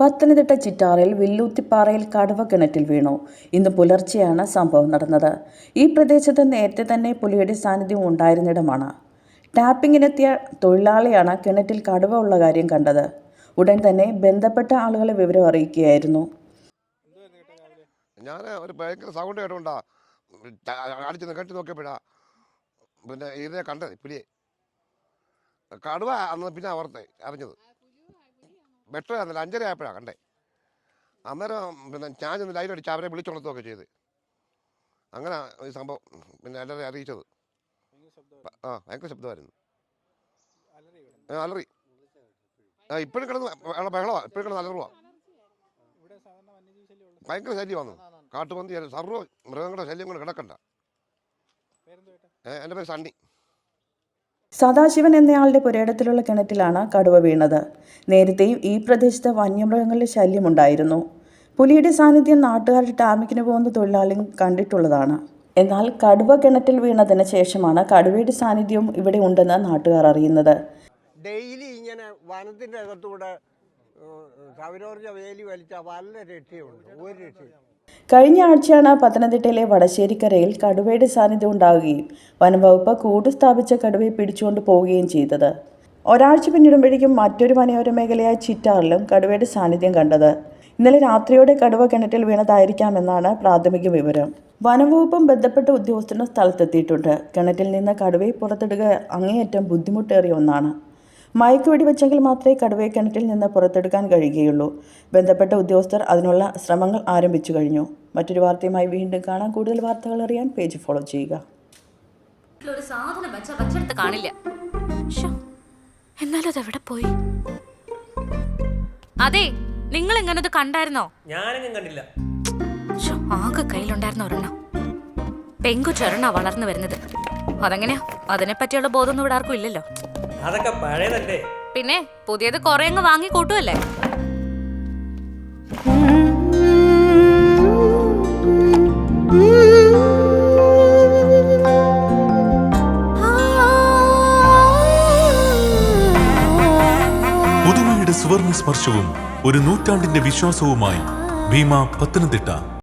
പത്തനംതിട്ട ചിറ്റാറിൽ വില്ലൂത്തിപ്പാറയിൽ കടുവ കിണറ്റിൽ വീണു. ഇന്ന് പുലർച്ചെയാണ് സംഭവം നടന്നത്. ഈ പ്രദേശത്ത് നേരത്തെ തന്നെ പുലിയുടെ സാന്നിധ്യം ഉണ്ടായിരുന്നിടമാണ്. ടാപ്പിങ്ങിനെത്തിയ തൊഴിലാളിയാണ് കിണറ്റിൽ കടുവ ഉള്ള കാര്യം കണ്ടത്. ഉടൻ തന്നെ ബന്ധപ്പെട്ട ആളുകളെ വിവരം അറിയിക്കുകയായിരുന്നു. ഞാൻ ഒരു ഭയങ്കര സൗണ്ട് കേട്ടോണ്ടാ പിന്നെ കണ്ടത് അന്ന് പിന്നെ അവർത്തെ അറിഞ്ഞത്. വെട്ടമായിരുന്നില്ല അഞ്ചര ആയപ്പോഴാണ് കണ്ടേ. അന്നേരം പിന്നെ ഞാൻ ചെന്ന് ലൈറ്റ് അടിച്ച് അവരെ വിളിച്ചുണർത്തുകയൊക്കെ ചെയ്ത്. അങ്ങനെ ഈ സംഭവം പിന്നെ എല്ലാവരെയും അറിയിച്ചത്. ആ ഭയങ്കര ശബ്ദമായിരുന്നു. അലറി. ആ ഇപ്പോഴും കിടന്ന് ബഹളമാണ് ഇപ്പോഴും കിടന്ന് അലറുവാ. ഭയങ്കര ശല്യമാണ്. കാട്ടുപന്തി സർവ മൃഗങ്ങളുടെ ശല്യം കൊണ്ട് കിടക്കണ്ട. ഏ, എന്റെ പേര് സണ്ണി. സദാശിവൻ എന്നയാളുടെ പുരയിടത്തിലുള്ള കിണറ്റിലാണ് കടുവ വീണത്. നേരത്തെയും ഈ പ്രദേശത്ത് വന്യമൃഗങ്ങളുടെ ശല്യമുണ്ടായിരുന്നു. പുലിയുടെ സാന്നിധ്യം നാട്ടുകാരുടെ ടാമിക്കിന് പോകുന്ന തൊഴിലാളികൾ കണ്ടിട്ടുള്ളതാണ്. എന്നാൽ കടുവ കിണറ്റിൽ വീണതിന് ശേഷമാണ് കടുവയുടെ സാന്നിധ്യം ഇവിടെ ഉണ്ടെന്ന് നാട്ടുകാർ അറിയുന്നത്. ഡെയിലി ഇങ്ങനെ വനത്തിന്റെ അകത്തൂടെ സൗരോർജ വേലി വലിച്ച വല്ല രക്ഷയുണ്ട് ഒരു രക്ഷയും കഴിഞ്ഞ ആഴ്ചയാണ് പത്തനംതിട്ടയിലെ വടശ്ശേരിക്കരയിൽ കടുവയുടെ സാന്നിധ്യം ഉണ്ടാവുകയും വനംവകുപ്പ് കൂട് സ്ഥാപിച്ച കടുവയെ പിടിച്ചുകൊണ്ട് പോവുകയും ചെയ്തത്. ഒരാഴ്ച പിന്നിടുമ്പോഴേക്കും മറ്റൊരു വനയോര മേഖലയായ ചിറ്റാറിലും കടുവയുടെ സാന്നിധ്യം കണ്ടത്. ഇന്നലെ രാത്രിയോടെ കടുവ കിണറ്റിൽ വീണതായിരിക്കാമെന്നാണ് പ്രാഥമിക വിവരം. വനംവകുപ്പും ബന്ധപ്പെട്ട ഉദ്യോഗസ്ഥരും സ്ഥലത്തെത്തിയിട്ടുണ്ട്. കിണറ്റിൽ നിന്ന് കടുവയെ പുറത്തെടുക്കുക അങ്ങേയറ്റം ബുദ്ധിമുട്ടേറിയ ഒന്നാണ്. മയക്കുവെടി വെടിവെച്ചെങ്കിൽ മാത്രമേ കടുവയെ കിണറ്റിൽ നിന്ന് പുറത്തെടുക്കാൻ കഴിയുകയുള്ളൂ. ബന്ധപ്പെട്ട ഉദ്യോഗസ്ഥർ അതിനുള്ള ശ്രമങ്ങൾ ആരംഭിച്ചു കഴിഞ്ഞു. മറ്റൊരു വാർത്തയുമായി വീണ്ടും കാണാം. കൂടുതൽ വാർത്തകൾ അറിയാൻ പേജ് ഫോളോ ചെയ്യുക. ഒരു സാധനം വെച്ച വെച്ചെടുത്ത് കാണില്ല. ശ്ശോ, എന്നാലും അതെവിടെ പോയി? അതെ നിങ്ങൾ എങ്ങനെ ഇത് കണ്ടായിരുന്നോ? ഞാനെങ്ങും കണ്ടില്ല. ശ്ശോ, ആകെ കയ്യിലുണ്ടായിരുന്ന ഒരെണ്ണം. ചൊരണ വളർന്നു വരുന്നത്. അതെങ്ങനെയാ? അതിനെ പറ്റിയുള്ള ബോധമൊന്നും ഇവിടെ ആർക്കും ഇല്ലല്ലോ. അതൊക്കെ പഴയതല്ലേ? പിന്നെ പുതിയത് കുറെ അങ്ങ് വാങ്ങി കൂട്ടുമല്ലേ പുതുമയുടെ സുവർണ സ്പർശവും ഒരു നൂറ്റാണ്ടിന്റെ വിശ്വാസവുമായി ഭീമ പത്തനംതിട്ട.